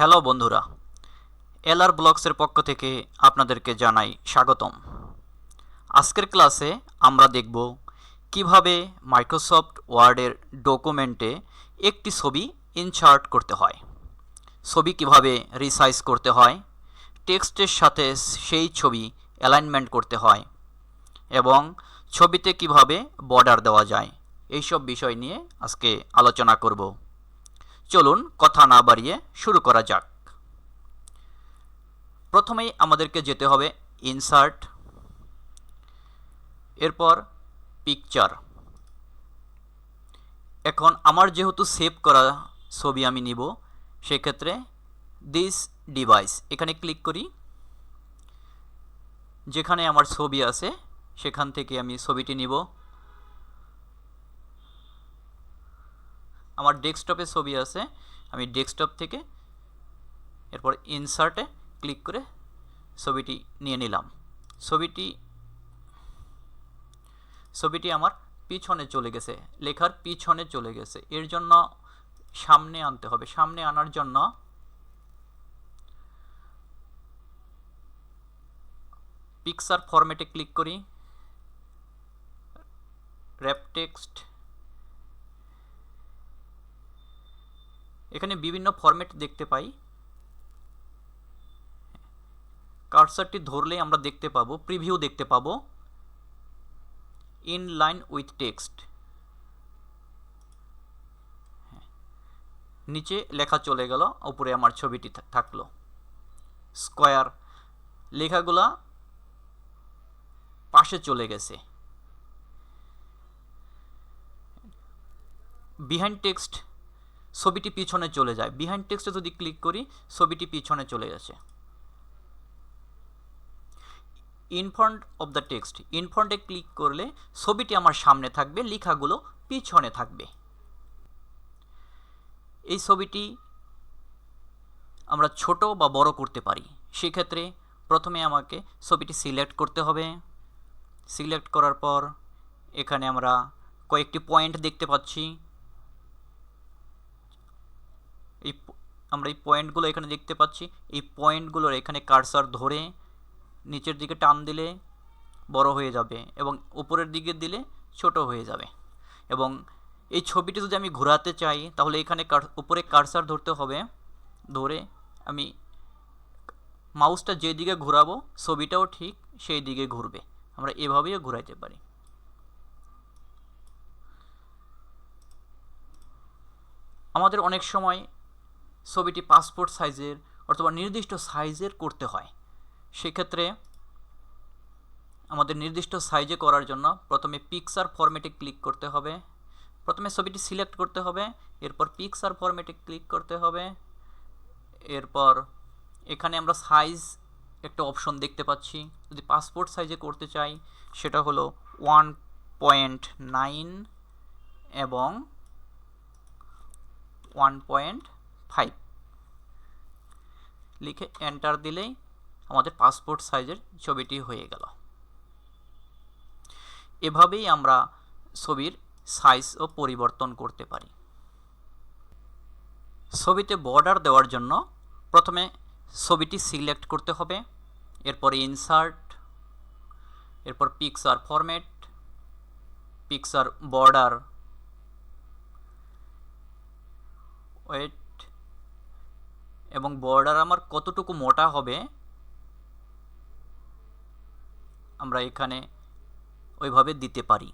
Hello বন্ধুরা, LR ব্লগসের পক্ষ থেকে আপনাদেরকে জানাই স্বাগতম। আজকের ক্লাসে আমরা দেখব কীভাবে মাইক্রোসফট ওয়ার্ডের ডকুমেন্টে একটি ছবি ইনসার্ট করতে হয়। ছবি কীভাবে রিসাইজ করতে হয়, টেক্সটের সাথে সেই ছবি অ্যালাইনমেন্ট করতে হয় এবং ছবিতে কীভাবে বর্ডার দেওয়া যায়, এইসব বিষয় নিয়ে আজকে আলোচনা করব। চলুন কথা না বাড়িয়ে শুরু করা যাক। প্রথমেই আমাদেরকে যেতে হবে ইনসার্ট এরপর পিকচার এখন আমার যেহেতু সেভ করা ছবি আমি নিব, সেক্ষেত্রে দিস ডিভাইস এখানে ক্লিক করি। যেখানে আমার ছবি আছে, সেখান থেকে আমি ছবিটি নিব। আমার ডেস্কটপে ছবি আছে, আমি ডেস্কটপ থেকে এরপর ইনসার্টে ক্লিক করে ছবিটি নিয়ে নিলাম। ছবিটি ছবিটি আমার পিছনে চলে গেছে, লেখার পিছনে চলে গেছে। এর জন্য সামনে আনতে হবে। সামনে আনার জন্য পিকচার ফরম্যাটে ক্লিক করি। র্যাপ টেক্সট এখানে বিভিন্ন ফরম্যাট দেখতে পাই। কার্সারটি ধরলেই আমরা দেখতে পাবো প্রিভিউ দেখতে পাবো। ইন লাইন উইথ টেক্সট নিচে লেখা চলে গেল, উপরে আমার ছবিটি থাকল। স্কোয়ার লেখাগুলা পাশে চলে গেছে। বিহাইন্ড টেক্সট ছবিটি পিছনে চলে যায়। বিহাইন্ড টেক্সটে যদি ক্লিক করি, ছবিটি পিছনে চলে যাচ্ছে in front of the text ইনফ্রন্টে click করলে ছবিটি আমার সামনে থাকবে, লেখাগুলো পিছনে থাকবে। এই ছবিটি আমরা ছোট বা বড় করতে পারি। সেক্ষেত্রে প্রথমে আমাকে ছবিটি সিলেক্ট করতে হবে। সিলেক্ট করার পর এখানে আমরা কয়েকটি পয়েন্ট দেখতে পাচ্ছি। এই আমরা এই পয়েন্টগুলো এখানে দেখতে পাচ্ছি। এই পয়েন্টগুলোর এখানে কারসার ধরে নিচের দিকে টান দিলে বড় হয়ে যাবে এবং উপরের দিকে দিলে ছোট হয়ে যাবে। এবং এই ছবিটি যদি আমি ঘোরাতে চাই, তাহলে এখানে উপরে কারসার ধরতে হবে। ধরে আমি মাউসটা যেদিকে ঘোরাবো, ছবিটাও ঠিক সেই দিকে ঘুরবে। আমরা এভাবেও ঘুরাইতে পারি। আমাদের অনেক সময় ছবিটি পাসপোর্ট সাইজের অথবা নির্দিষ্ট সাইজের করতে হয়। সেক্ষেত্রে আমাদের নির্দিষ্ট সাইজে করার জন্য প্রথমে পিকচার ফরম্যাটে ক্লিক করতে হবে। প্রথমে ছবিটি সিলেক্ট করতে হবে, এরপর পিকচার ফরম্যাটে ক্লিক করতে হবে, এরপর এখানে আমরা সাইজ একটা অপশন দেখতে পাচ্ছি। যদি পাসপোর্ট সাইজে করতে চাই, সেটা হলো ওয়ান পয়েন্ট নাইন এবং ওয়ান পয়েন্ট ফাইভ। লিখে এন্টার দিলেই আমাদের পাসপোর্ট সাইজের ছবিটি হয়ে গেল। এভাবেই আমরা ছবির সাইজও পরিবর্তন করতে পারি। ছবিতে বর্ডার দেওয়ার জন্য প্রথমে ছবিটি সিলেক্ট করতে হবে, এরপর ইনসার্ট, এরপর picture format, picture border, weight এবং বর্ডার আমার কতটুকু মোটা হবে আমরা এখানে ওইভাবে দিতে পারি।